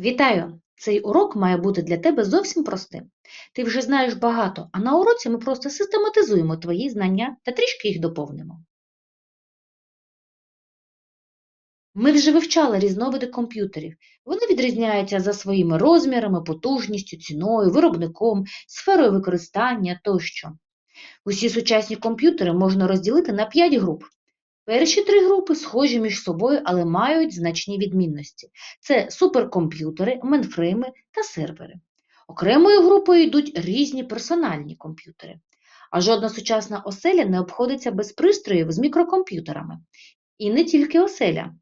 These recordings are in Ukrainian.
Вітаю! Цей урок має бути для тебе зовсім простим. Ти вже знаєш багато, а на уроці ми просто систематизуємо твої знання та трішки їх доповнимо. Ми вже вивчали різновиди комп'ютерів. Вони відрізняються за своїми розмірами, потужністю, ціною, виробником, сферою використання тощо. Усі сучасні комп'ютери можна розділити на 5 груп. Перші три групи схожі між собою, але мають значні відмінності. Це суперкомп'ютери, менфрейми та сервери. Окремою групою йдуть різні персональні комп'ютери. А жодна сучасна оселя не обходиться без пристроїв з мікрокомп'ютерами. І не тільки оселя.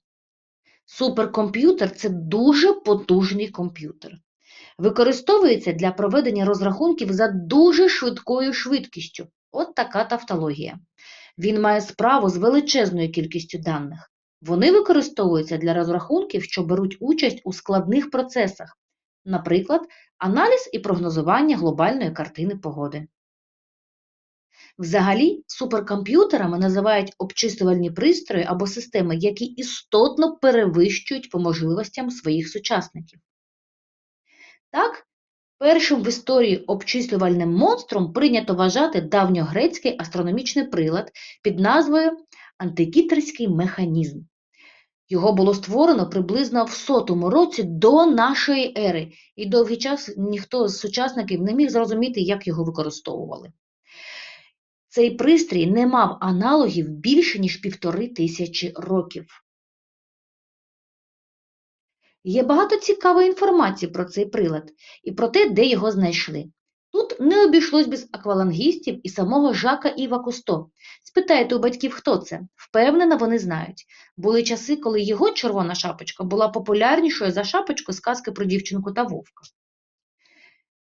Суперкомп'ютер це дуже потужний комп'ютер. Використовується для проведення розрахунків за дуже швидкою швидкістю. От така тавтологія. Він має справу з величезною кількістю даних. Вони використовуються для розрахунків, що беруть участь у складних процесах, наприклад, аналіз і прогнозування глобальної картини погоди. Взагалі, суперкомп'ютерами називають обчислювальні пристрої або системи, які істотно перевищують по можливостям своїх сучасників. Так, першим в історії обчислювальним монстром прийнято вважати давньогрецький астрономічний прилад під назвою Антикітерський механізм. Його було створено приблизно в сотому році до нашої ери, і довгий час ніхто з сучасників не міг зрозуміти, як його використовували. Цей пристрій не мав аналогів більше, ніж півтори тисячі років. Є багато цікавої інформації про цей прилад і про те, де його знайшли. Тут не обійшлось без аквалангістів і самого Жака Іва Кусто. Спитайте у батьків, хто це. Впевнена, вони знають. Були часи, коли його червона шапочка була популярнішою за шапочку з казки про дівчинку та вовка.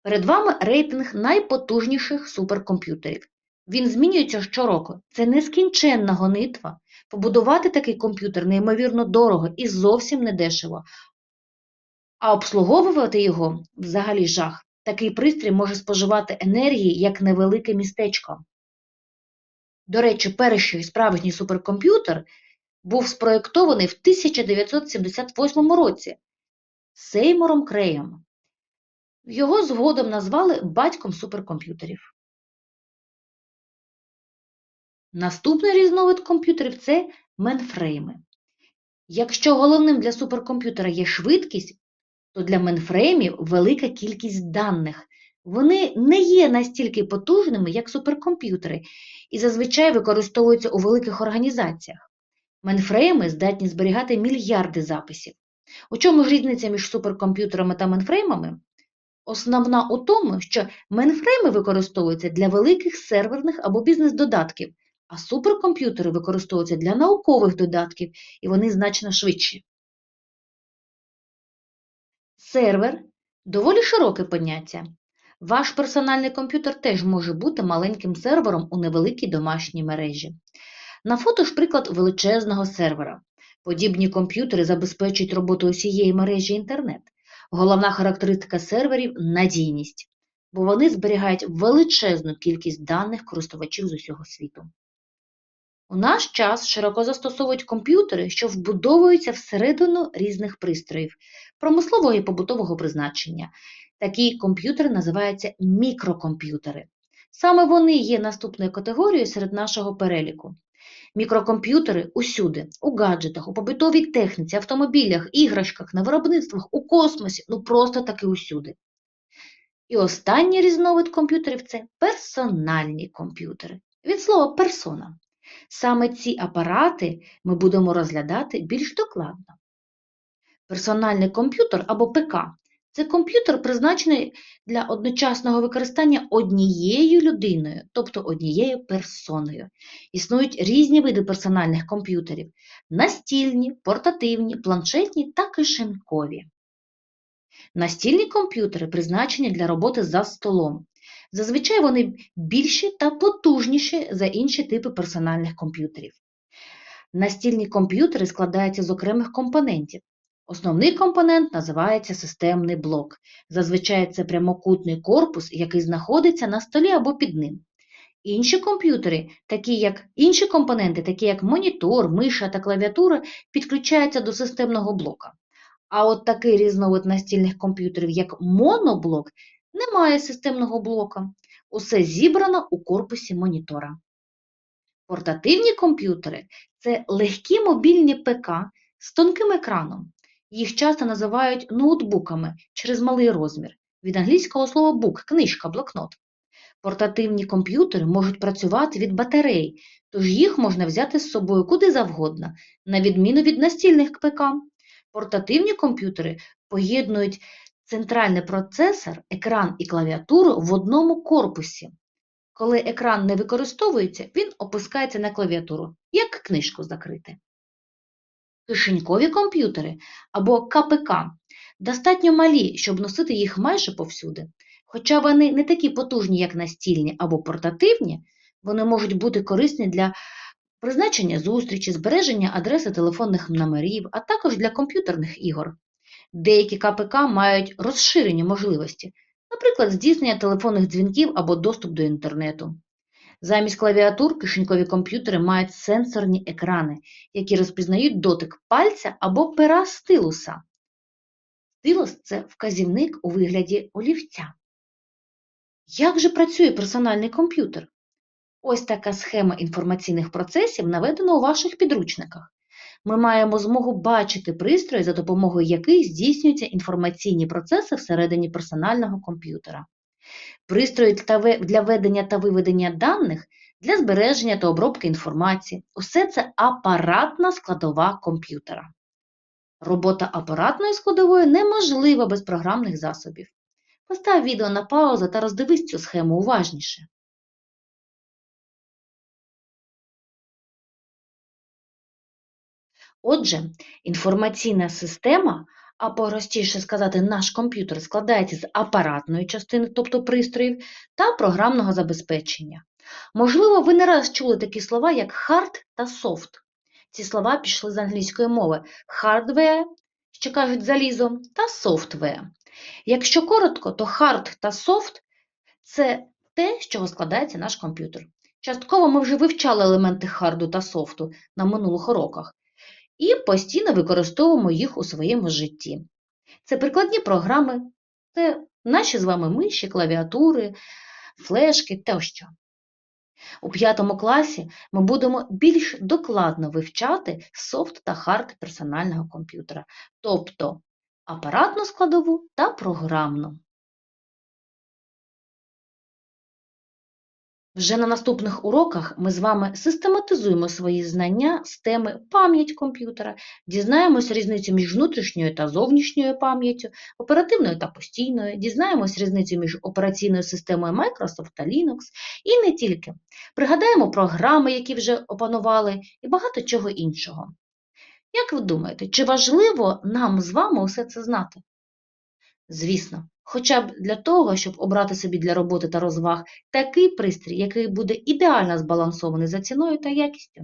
Перед вами рейтинг найпотужніших суперкомп'ютерів. Він змінюється щороку. Це нескінченна гонитва. Побудувати такий комп'ютер неймовірно дорого і зовсім не дешево. А обслуговувати його взагалі жах. Такий пристрій може споживати енергії як невелике містечко. До речі, перший справжній суперкомп'ютер був спроєктований в 1978 році Сеймуром Креєм. Його згодом назвали батьком суперкомп'ютерів. Наступний різновид комп'ютерів це менфрейми. Якщо головним для суперкомп'ютера є швидкість, то для менфреймів велика кількість даних. Вони не є настільки потужними, як суперкомп'ютери, і зазвичай використовуються у великих організаціях. Менфрейми здатні зберігати мільярди записів. У чому ж різниця між суперкомп'ютерами та менфреймами? Основна у тому, що менфрейми використовуються для великих серверних або бізнес-додатків, а суперкомп'ютери використовуються для наукових додатків, і вони значно швидші. Сервер доволі широке поняття. Ваш персональний комп'ютер теж може бути маленьким сервером у невеликій домашній мережі. На фото ж приклад величезного сервера. Подібні комп'ютери забезпечують роботу усієї мережі інтернет. Головна характеристика серверів надійність, бо вони зберігають величезну кількість даних користувачів з усього світу. У наш час широко застосовують комп'ютери, що вбудовуються всередину різних пристроїв промислового і побутового призначення. Такі комп'ютери називаються мікрокомп'ютери. Саме вони є наступною категорією серед нашого переліку. Мікрокомп'ютери усюди, у гаджетах, у побутовій техніці, автомобілях, іграшках, на виробництвах, у космосі, ну просто таки усюди. І останній різновид комп'ютерів це персональні комп'ютери. Від слова персона. Саме ці апарати ми будемо розглядати більш докладно. Персональний комп'ютер або ПК це комп'ютер, призначений для одночасного використання однією людиною, тобто однією персоною. Існують різні види персональних комп'ютерів настільні, портативні, планшетні та кишенькові. Настільні комп'ютери призначені для роботи за столом. Зазвичай вони більші та потужніші за інші типи персональних комп'ютерів. Настільні комп'ютери складаються з окремих компонентів. Основний компонент називається системний блок. Зазвичай це прямокутний корпус, який знаходиться на столі або під ним. Інші комп'ютери, такі як інші компоненти, такі як монітор, миша та клавіатура, підключаються до системного блока. А от такий різновид настільних комп'ютерів, як моноблок, не має системного блока. Усе зібрано у корпусі монітора. Портативні комп'ютери – це легкі мобільні ПК з тонким екраном. Їх часто називають ноутбуками через малий розмір. Від англійського слова book – книжка, блокнот. Портативні комп'ютери можуть працювати від батарей, тож їх можна взяти з собою куди завгодно, на відміну від настільних ПК. Портативні комп'ютери поєднують центральний процесор, екран і клавіатуру в одному корпусі. Коли екран не використовується, він опускається на клавіатуру, як книжку закрити. Кишенькові комп'ютери або КПК достатньо малі, щоб носити їх майже повсюди. Хоча вони не такі потужні, як настільні або портативні, вони можуть бути корисні для призначення зустрічі, збереження адреси телефонних номерів, а також для комп'ютерних ігор. Деякі КПК мають розширені можливості, наприклад, здійснення телефонних дзвінків або доступ до інтернету. Замість клавіатур кишенькові комп'ютери мають сенсорні екрани, які розпізнають дотик пальця або пера стилуса. Стилус – це вказівник у вигляді олівця. Як же працює персональний комп'ютер? Ось така схема інформаційних процесів наведена у ваших підручниках. Ми маємо змогу бачити пристрої, за допомогою яких здійснюються інформаційні процеси всередині персонального комп'ютера. Пристрої для ведення та виведення даних, для збереження та обробки інформації – усе це апаратна складова комп'ютера. Робота апаратної складової неможлива без програмних засобів. Постав відео на паузу та роздивись цю схему уважніше. Отже, інформаційна система, а простіше сказати, наш комп'ютер складається з апаратної частини, тобто пристроїв, та програмного забезпечення. Можливо, ви не раз чули такі слова, як hard та soft. Ці слова пішли з англійської мови hardware, що кажуть залізо, та software. Якщо коротко, то hard та soft – це те, з чого складається наш комп'ютер. Частково ми вже вивчали елементи харду та софту на минулих уроках і постійно використовуємо їх у своєму житті. Це прикладні програми, це наші з вами миші, клавіатури, флешки тощо. У п'ятому класі ми будемо більш докладно вивчати софт та хард персонального комп'ютера, тобто апаратну складову та програмну. Вже на наступних уроках ми з вами систематизуємо свої знання з теми пам'ять комп'ютера, дізнаємось різницю між внутрішньою та зовнішньою пам'яттю, оперативною та постійною, дізнаємось різницю між операційною системою Microsoft та Linux і не тільки. Пригадаємо програми, які вже опанували, і багато чого іншого. Як ви думаєте, чи важливо нам з вами усе це знати? Звісно, хоча б для того, щоб обрати собі для роботи та розваг такий пристрій, який буде ідеально збалансований за ціною та якістю.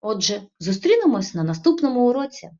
Отже, зустрінемось на наступному уроці.